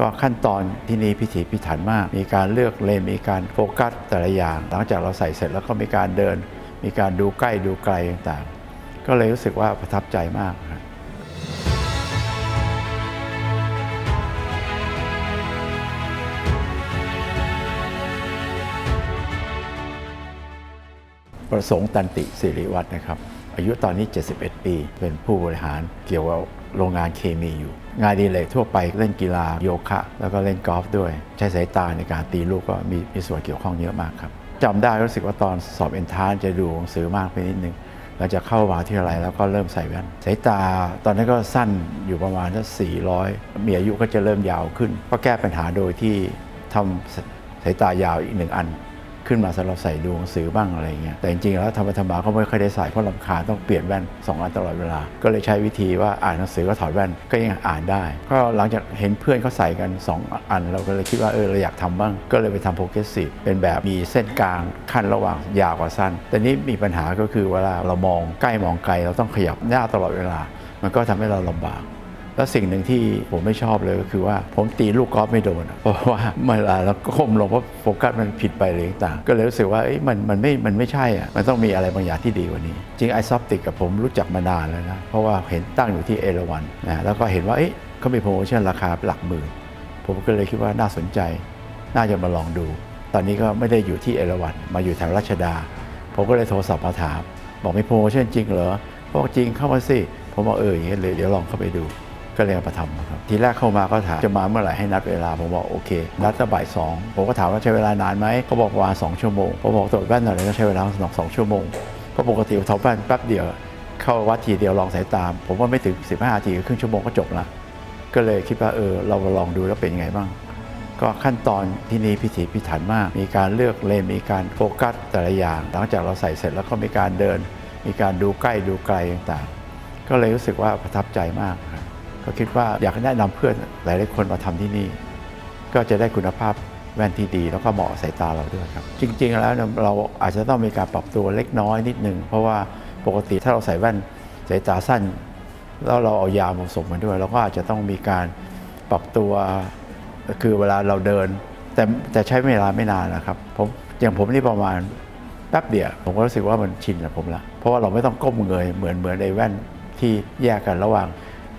ก็ขั้นตอนที่นี่พิถีพิถันมาก มีการเลือกเลนมีการโฟกัสแต่ละอย่าง หลังจากเราใส่เสร็จแล้วก็มีการเดิน มีการดูใกล้ดูไกลต่างๆ ก็เลยรู้สึกว่าประทับใจมากครับประสงค์ตันติสิริวัฒน์นะครับ อายุตอนนี้ 71 ปี เป็นผู้บริหารเกี่ยวกับโรงงานเคมีอยู่ งานดีเลยทั่วไปเล่นกีฬาโยคะ แล้วก็เล่นกอล์ฟด้วย ใช้สายตาในการตีลูกก็มีมีส่วนเกี่ยวข้องเยอะมากครับจำได้รู้สึกว่าตอนสอบเอนทานซ์จะดูหนังสือมากไปนิดนึงหลังจากเข้ามาวิทยาลัยแล้วก็เริ่มใส่แว่นสายตาตอนนั้นก็สั้นอยู่ประมาณสัก400 มีอายุก็จะเริ่มยาวขึ้น ก็แก้ปัญหาโดยที่ทำสายตายาวอีกหนึ่งอัน ขึ้นมาสำหรับใส่ดูหนังสือบ้างอะไรเงี้ยแต่จริงๆแล้วธรรมธรรมาก็ไม่ค่อยได้ใส่เพราะลำคาต้องเปลี่ยนแว่น2อันตลอดเวลา ก็เลยใช้วิธีว่าอ่านหนังสือก็ถอดแว่นก็ยังอ่านได้ ก็หลังจากเห็นเพื่อนเขาใส่กัน 2 อัน เราก็เลยคิดว่าเออเราอยากทำบ้าง ก็เลยไปทำโปรเกสซีเป็นแบบมีเส้นกลางขั้นระหว่างยาวกับสั้น แต่นี้มีปัญหาก็คือเวลาเรามองใกล้มองไกลเราต้องขยับหน้าตลอดเวลา มันก็ทำให้เราลำบาก แล้วสิ่งหนึ่งที่ผมไม่ชอบเลยก็คือว่าผมตีลูกกอล์ฟไม่โดน เพราะว่าเมื่อเราก้มลงเพราะโฟกัสมันผิดไปเลยต่าง ก็เลยรู้สึกว่ามันมันไม่มันไม่ใช่อะมันต้องมีอะไรบางอย่างที่ดีกว่านี้ จริงไอซอฟติกกับผมรู้จักมานานแล้วนะ เพราะว่าเห็นตั้งอยู่ที่เอราวันนะแล้วก็เห็นว่าเอ๊ะเขามีโปรโมชั่นราคาหลักหมื่น ผมก็เลยคิดว่าน่าสนใจ น่าจะมาลองดู ตอนนี้ก็ไม่ได้อยู่ที่เอราวันมาอยู่แถวรัชดา ผมก็เลยโทรศัพท์มาถาม บอกมีโปรโมชั่นจริงเหรอบอกจริงเข้ามาสิผมบอกเอออย่างนี้ยเลยเดี๋ยวลองเข้าไปดู ก็เลยมาทำครับทีแรกเข้ามาก็ถามจะมาเมื่อไหร่ให้นัดเวลาผมบอกโอเค นัดตั้งบ่ายสองผมก็ถามว่าใช้เวลานานไหมเขาบอกประมาณสองชั่วโมงผมบอกตรวจแว่นหน่อยก็ใช้เวลาสองสองชั่วโมงเพราะปกติถอดแว่นแป๊บเดียว เข้าวัดทีเดียวลองสายตาม ผมว่าไม่ถึง 15นาทีครึ่งชั่วโมงก็จบละก็เลยคิดว่าเออเราลองดูแล้วเป็นยังไงบ้างก็ขั้นตอนที่นี่พิถีพิถันมาก มีการเลือกเลนมีการโฟกัสแต่ละอย่าง หลังจากเราใส่เสร็จแล้วก็มีการเดิน มีการดูใกล้ดูไกลต่างๆ ก็เลยรู้สึกว่าประทับใจมากครับ ก็คิดว่าอยากแนะนำเพื่อนหลายๆคนมาทำที่นี่ ก็จะได้คุณภาพแว่นที่ดีแล้วก็เหมาะสายตาเราด้วยครับ จริง ๆ แล้วเราอาจจะต้องมีการปรับตัวเล็กน้อยนิดนึง เพราะว่าปกติถ้าเราใส่แว่นสายตาสั้น แล้วเราเอายาผสมมาด้วย เราก็อาจจะต้องมีการปรับตัวคือเวลาเราเดิน แต่แต่ใช้เวลาไม่นานนะครับผมอย่างผมนี่ประมาณแป๊บเดียวผมก็รู้สึกว่ามันชินกับผมละเพราะว่าเราไม่ต้องก้มเงยเหมือนเหมือนในแว่นที่แยกกันระหว่าง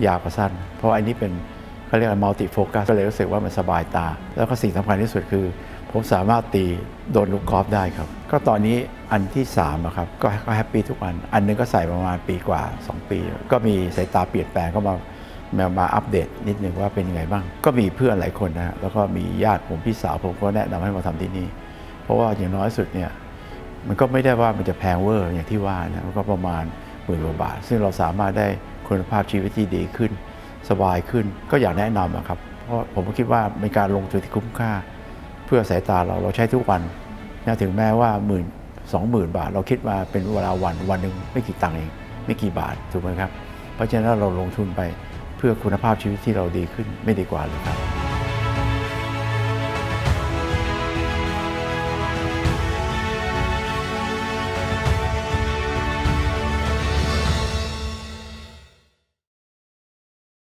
ยาวกับสั้น เพราะอันนี้เป็นเขาเรียกว่ามัลติโฟกัสก็เลยรู้สึกว่ามันสบายตา แล้วก็สิ่งสำคัญที่สุดคือ ผมสามารถตีโดนลูกกอล์ฟได้ครับ ก็ตอนนี้อันที่3อะครับก็ก็แฮปปี้ทุกอัน อันนึงก็ใส่ประมาณปีกว่า 2 ปี ก็มีสายตาเปลี่ยนแปลงก็มามามาอัปเดตนิดนึงว่าเป็นยังไงบ้าง ก็มีเพื่อนหลายคนนะฮะแล้วก็มีญาติผมพี่สาวผมก็แนะนำให้มาทำที่นี่ เพราะว่าอย่างน้อยสุดเนี่ยมันก็ไม่ได้ว่ามันจะแพงเวอร์อย่างที่ว่านะมันก็ประมาณ หมื่นกว่าบาท ซึ่งเราสามารถได้คุณภาพชีวิตที่ดีขึ้น สบายขึ้นก็อยากแนะนำอะครับ เพราะผมคิดว่าเป็นการลงทุนที่คุ้มค่า เพื่อสายตาเราเราใช้ทุกวันนะถึงแม้ว่าหมื่นสองหมื่นบาท เราคิดว่าเป็นเวลาวันวันหนึ่งไม่กี่ตังค์เองไม่กี่บาทถูกไหมครับ เพราะฉะนั้นเราลงทุนไปเพื่อคุณภาพชีวิตที่เราดีขึ้นไม่ดีกว่าเลยครับ